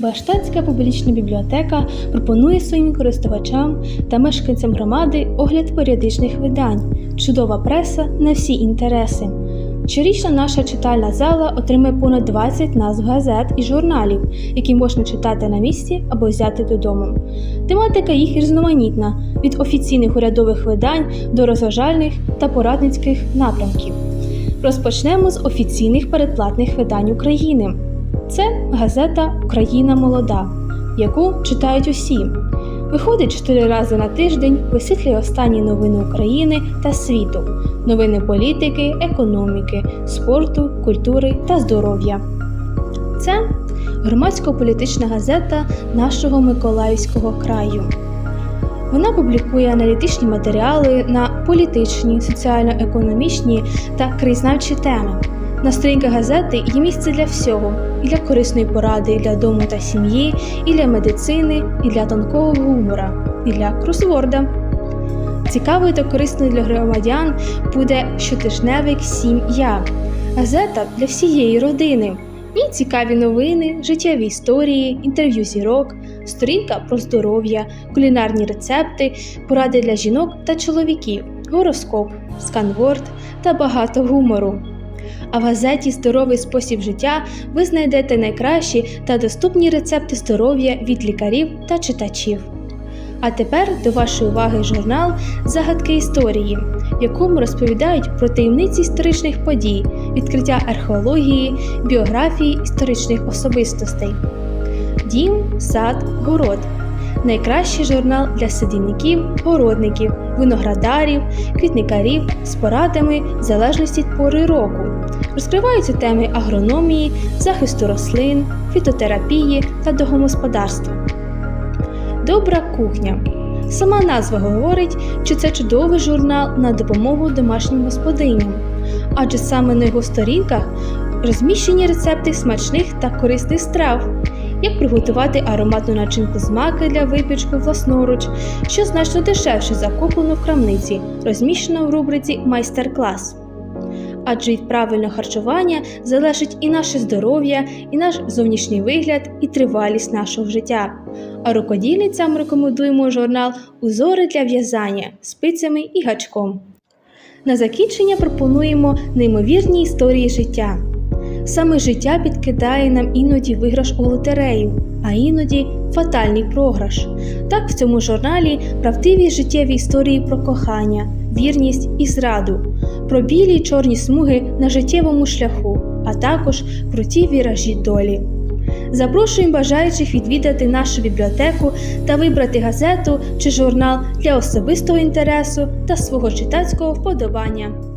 Баштанська публічна бібліотека пропонує своїм користувачам та мешканцям громади огляд періодичних видань, чудова преса на всі інтереси. Щорічно наша читальна зала отримує понад 20 назв газет і журналів, які можна читати на місці або взяти додому. Тематика їх різноманітна від офіційних урядових видань до розважальних та порадницьких напрямків. Розпочнемо з офіційних передплатних видань України. Це газета Україна молода, яку читають усі. Виходить чотири рази на тиждень, висвітлює останні новини України та світу, новини політики, економіки, спорту, культури та здоров'я. Це громадсько-політична газета нашого Миколаївського краю. Вона публікує аналітичні матеріали на політичні, соціально-економічні та краєзнавчі теми. На сторінках газети є місце для всього: і для корисної поради і для дому та сім'ї, і для медицини, і для тонкого гумора, і для кросворда. Цікавою та корисною для громадян буде щотижневик Сім'я. Газета для всієї родини. Ній цікаві новини, життєві історії, інтерв'ю зірок, сторінка про здоров'я, кулінарні рецепти, поради для жінок та чоловіків, гороскоп, сканворд та багато гумору. А в газеті Здоровий спосіб життя ви знайдете найкращі та доступні рецепти здоров'я від лікарів та читачів. А тепер до вашої уваги журнал Загадки історії, в якому розповідають про таємниці історичних подій, відкриття археології, біографії історичних особистостей. Дім, сад, город найкращий журнал для садівників, городників, виноградарів, квітникарів з порадами в залежності від пори року. Розкриваються теми агрономії, захисту рослин, фітотерапії та домогосподарства. Добра кухня. Сама назва говорить, що це чудовий журнал на допомогу домашнім господиням, адже саме на його сторінках розміщені рецепти смачних та корисних страв, як приготувати ароматну начинку з маки для випічку власноруч, що значно дешевше за куплену в крамниці, розміщено в рубриці Майстер-клас. Адже від правильного харчування залежить і наше здоров'я, і наш зовнішній вигляд, і тривалість нашого життя. А рукодільницям рекомендуємо журнал Узори для в'язання спицями і гачком. На закінчення пропонуємо неймовірні історії життя. Саме життя підкидає нам іноді виграш у лотерею, а іноді фатальний програш. Так в цьому журналі правдиві життєві історії про кохання, вірність і зраду, про білі й чорні смуги на життєвому шляху, а також круті віражі долі. Запрошуємо бажаючих відвідати нашу бібліотеку та вибрати газету чи журнал для особистого інтересу та свого читацького вподобання.